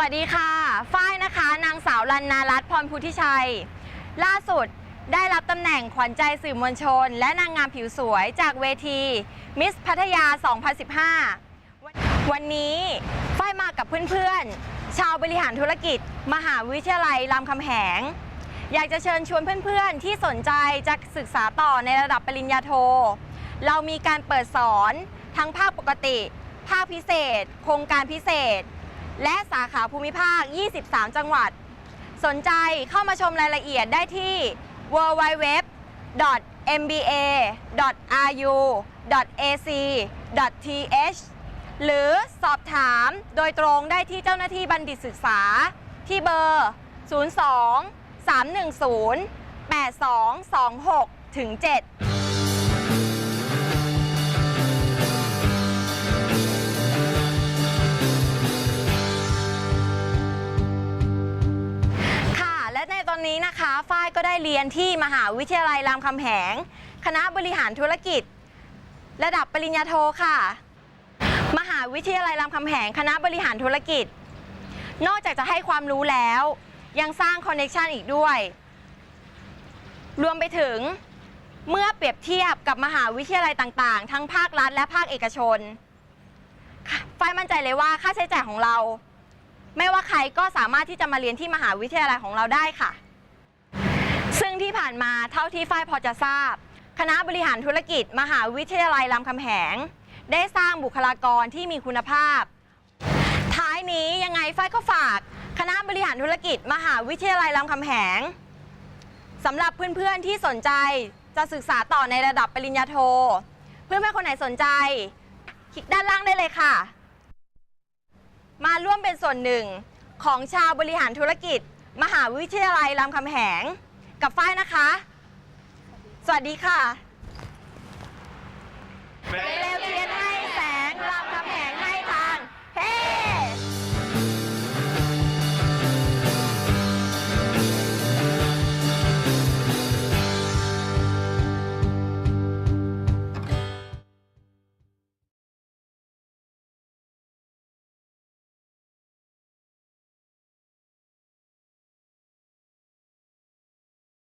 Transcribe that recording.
วัสดีค่ะ ฝ้ายนะคะ นางสาวลันนารัตพรพุทธิชัย ล่าสุดได้รับตำแหน่งขวัญใจสื่อมวลชน และนางงามผิวสวยจากเวทีมิสพัทยา 2015 วันนี้ฝ้ายมากับเพื่อนๆ ชาวบริหารธุรกิจ มหาวิทยาลัยรามคำแหง อยากจะเชิญชวนเพื่อนๆ ที่สนใจจะศึกษาต่อในระดับปริญญาโท เรามีการเปิดสอนทั้งภาคปกติ ภาคพิเศษ โครงการพิเศษ และสาขาภูมิภาค 23 จังหวัด สนใจเข้ามาชมรายละเอียดได้ที่ www.mba.ru.ac.th หรือสอบถามโดยตรงได้ที่เจ้าหน้าที่บัณฑิตศึกษา ที่เบอร์ 02 310 8226 ถึง 7 นะคะฝ้ายก็ได้เรียนที่มหาวิทยาลัยรามคำแหง คณะบริหารธุรกิจ ระดับปริญญาโทค่ะ มหาวิทยาลัยรามคำแหง คณะบริหารธุรกิจ นอกจากจะให้ความรู้แล้ว ยังสร้างคอนเน t ชันอีกด้วย รวมไปถึงเมื่อเปรียบเทียบกับมหาวิทยาลัยต่างๆ ทั้งภาครัฐและภาคเอกชนค่ะฝ้ายมั่นใจเลยว่าค่าใช้จ่ายของเรา ไม่ว่าใครก็สามารถที่จะมาเรียนที่มหาวิทยาลัยของเราได้ค่ะ ซึ่งที่ผ่านมาเท่าที่ฝ้ายพอจะทราบ คณะบริหารธุรกิจ มหาวิทยาลัยรามคำแหง ได้สร้างบุคลากรที่มีคุณภาพ ท้ายนี้ยังไงฝ้ายก็ฝาก คณะบริหารธุรกิจ มหาวิทยาลัยรามคำแหงสำหรับเพื่อนๆที่สนใจจะศึกษาต่อในระดับปริญญาโท เพื่อนๆคนไหนสนใจ คลิกด้านล่างได้เลยค่ะ มาร่วมเป็นส่วนหนึ่งของชาวบริหารธุรกิจ มหาวิทยาลัยรามคำแหง กับฝ้ายนะคะ สวัสดีค่ะ